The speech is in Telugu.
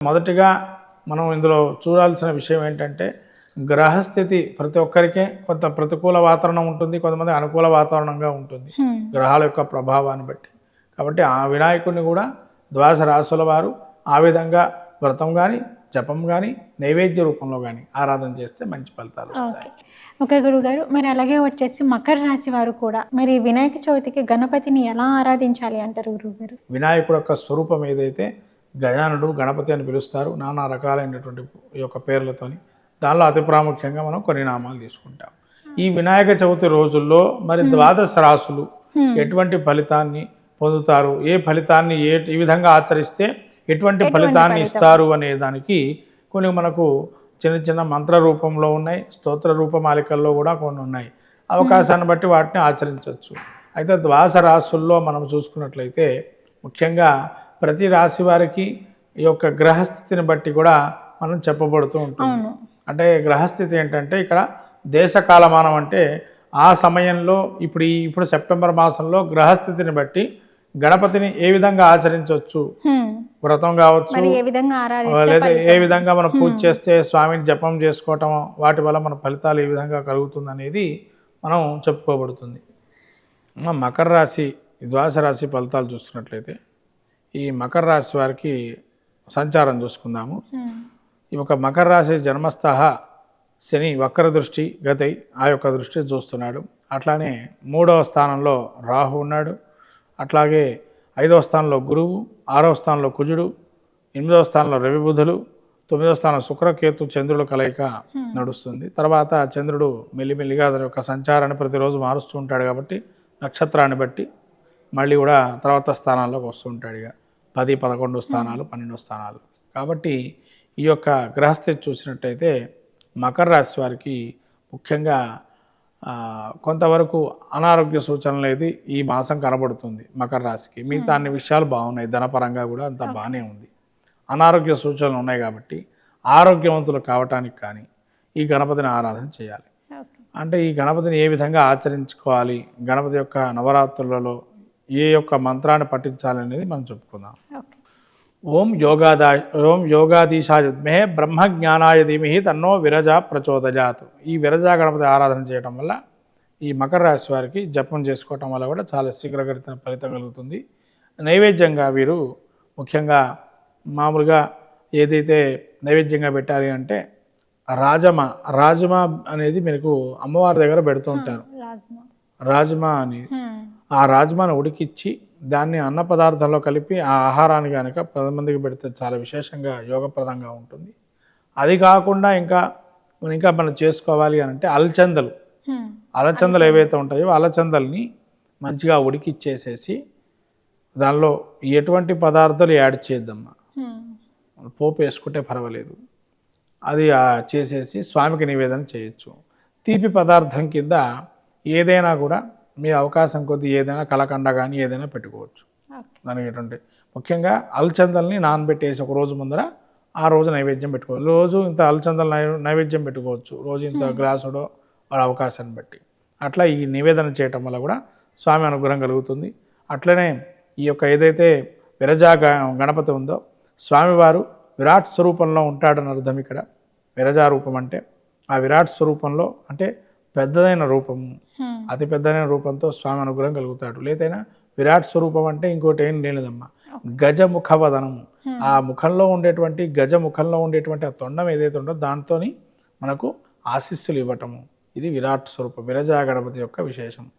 మొదటిగా మనం ఇందులో చూడాల్సిన విషయం ఏంటంటే గ్రహస్థితి ప్రతి ఒక్కరికే కొంత ప్రతికూల వాతావరణం ఉంటుంది కొంతమంది అనుకూల వాతావరణంగా ఉంటుంది. గ్రహాల యొక్క ప్రభావాన్ని బట్టి. కాబట్టి ఆ వినాయకుడిని కూడా ద్వాదశ రాశుల వారు ఆ విధంగా వ్రతం కానీ జపం కానీ నైవేద్య రూపంలో కానీ ఆరాధన చేస్తే మంచి ఫలితాలు వస్తాయి. ఓకే గురుగారు మరి అలాగే వచ్చేసి మకర రాశి వారు కూడా మరి వినాయక చవితికి గణపతిని ఎలా ఆరాధించాలి అంటారు గురుగారు? వినాయకుడు యొక్క స్వరూపం ఏదైతే గజానుడు గణపతి అని పిలుస్తారు. నానా రకాలైనటువంటి యొక్క పేర్లతోని. దానిలో అతి ప్రాముఖ్యంగా మనం కొన్ని నామాలు తీసుకుంటాం. ఈ వినాయక చవితి రోజుల్లో మరి ద్వాదశ రాసులు ఎటువంటి ఫలితాన్ని పొందుతారు? ఏ ఫలితాన్ని ఏ ఈ విధంగా ఆచరిస్తే ఎటువంటి ఫలితాన్ని ఇస్తారు అనే దానికి కొన్ని మనకు చిన్న చిన్న మంత్ర రూపంలో ఉన్నాయి. స్తోత్ర రూపమాలికల్లో కూడా కొన్ని ఉన్నాయి. అవకాశాన్ని బట్టి వాటిని ఆచరించవచ్చు. అయితే ద్వాస రాశుల్లో మనం చూసుకున్నట్లయితే ముఖ్యంగా ప్రతి రాశి వారికి ఈ యొక్క గ్రహస్థితిని బట్టి కూడా మనం చెప్పబడుతూ ఉంటుంది. అవును. అంటే గ్రహస్థితి ఏంటంటే ఇక్కడ దేశ కాలమానం అంటే ఆ సమయంలో ఇప్పుడు ఈ ఇప్పుడు సెప్టెంబర్ మాసంలో గ్రహస్థితిని బట్టి గణపతిని ఏ విధంగా ఆచరించవచ్చు. వ్రతం కావచ్చు లేదా ఏ విధంగా మనం పూజ చేస్తే స్వామిని జపం చేసుకోవటం వాటి వల్ల మన ఫలితాలు ఏ విధంగా కలుగుతుంది అనేది మనం చెప్పుకోబడుతుంది. మకర రాశి ద్వాదశ రాశి ఫలితాలు చూస్తున్నట్లయితే ఈ మకర రాశి వారికి సంచారం చూసుకుందాము. ఈ ఒక మకర రాశి జన్మస్థ శని వక్ర దృష్టి గతై ఆ యొక్క దృష్టి చూస్తున్నాడు. అట్లానే మూడవ స్థానంలో రాహు ఉన్నాడు. అట్లాగే ఐదవ స్థానంలో గురువు ఆరవ స్థానంలో కుజుడు ఎనిమిదవ స్థానంలో రవి బుధులు తొమ్మిదవ స్థానం శుక్రకేతు చంద్రుల కలయిక నడుస్తుంది. తర్వాత చంద్రుడు మెల్లిమెల్లిగా అతని యొక్క సంచారాన్ని ప్రతిరోజు మారుస్తూ ఉంటాడు కాబట్టి నక్షత్రాన్ని బట్టి మళ్ళీ కూడా తర్వాత స్థానాల్లోకి వస్తూ ఉంటాడు ఇక. పది పదకొండు స్థానాలు పన్నెండు స్థానాలు. కాబట్టి ఈ యొక్క గ్రహస్థితి చూసినట్టయితే మకర రాశి వారికి ముఖ్యంగా కొంతవరకు అనారోగ్య సూచనలు అనేది ఈ మాసం కనబడుతుంది మకర రాశికి. మిగతా అన్ని విషయాలు బాగున్నాయి. ధనపరంగా కూడా అంత బాగానే ఉంది. అనారోగ్య సూచనలు ఉన్నాయి కాబట్టి ఆరోగ్యవంతులు కావటానికి కానీ ఈ గణపతిని ఆరాధన చేయాలి. అంటే ఈ గణపతిని ఏ విధంగా ఆచరించుకోవాలి? గణపతి యొక్క నవరాత్రులలో ఏ యొక్క మంత్రాన్ని పఠించాలి అనేది మనం చెప్పుకుందాం. ఓం యోగాదా ఓం యోగాధీశాయ విద్మహే బ్రహ్మ జ్ఞానాయ ధీమహి తన్నో విరజ ప్రచోదజాత్ ఈ విరజా గణపతి ఆరాధన చేయటం వల్ల ఈ మకర రాశి వారికి జపం చేసుకోవటం వల్ల కూడా చాలా శీఘ్రగతిన ఫలితం కలుగుతుంది. నైవేద్యంగా వీరు ముఖ్యంగా మామూలుగా ఏదైతే నైవేద్యంగా పెట్టాలి అంటే రాజమా రాజమా అనేది మీకు అమ్మవారి దగ్గర పెడుతూ ఉంటారు. రాజ్మా. అని. ఆ రాజ్మాను ఉడికిచ్చి దాన్ని అన్న పదార్థంలో కలిపి ఆ ఆహారాన్ని కనుక పది మందికి పెడితే చాలా విశేషంగా యోగప్రదంగా ఉంటుంది. అది కాకుండా ఇంకా ఇంకా మనం చేసుకోవాలి అని అంటే అలచందలు. అలచందలు ఏవైతే ఉంటాయో అలచందల్ని మంచిగా ఉడికిచ్చేసేసి దానిలో ఎటువంటి పదార్థాలు యాడ్ చేద్దామా. పోపు వేసుకుంటే పర్వాలేదు. అది చేసేసి స్వామికి నివేదన చేయొచ్చు. తీపి పదార్థం కింద ఏదైనా కూడా మీ అవకాశం కొద్దీ ఏదైనా కలకండ కానీ ఏదైనా పెట్టుకోవచ్చు. దానికి ఎటువంటి ముఖ్యంగా అలచందల్ని నానబెట్టేసి ఒక రోజు ముందర ఆ రోజు నైవేద్యం పెట్టుకోవచ్చు రోజు ఇంత అలచందలు నైవేద్యం పెట్టుకోవచ్చు. రోజు ఇంత గ్లాసుడో వాళ్ళ అవకాశాన్ని బట్టి. అట్లా ఈ నివేదన చేయటం వల్ల కూడా స్వామి అనుగ్రహం కలుగుతుంది. అట్లనే ఈ యొక్క ఏదైతే విరజా గణపతి ఉందో స్వామివారు విరాట్ స్వరూపంలో ఉంటాడని అర్థం ఇక్కడ. విరజా రూపం అంటే ఆ విరాట్ స్వరూపంలో అంటే పెద్దదైన రూపము. అతి పెద్దదైన రూపంతో స్వామి అనుగ్రహం కలుగుతాడు. లేదైనా విరాట్ స్వరూపం అంటే ఇంకోటి ఏం లేదమ్మా గజముఖ వదనము ఆ ముఖంలో ఉండేటువంటి గజ ముఖంలో ఉండేటువంటి ఆ తొండం ఏదైతే ఉందో దాంతో మనకు ఆశీస్సులు ఇవ్వటము. ఇది విరాట్ స్వరూపం. విరజా గణపతి యొక్క విశేషం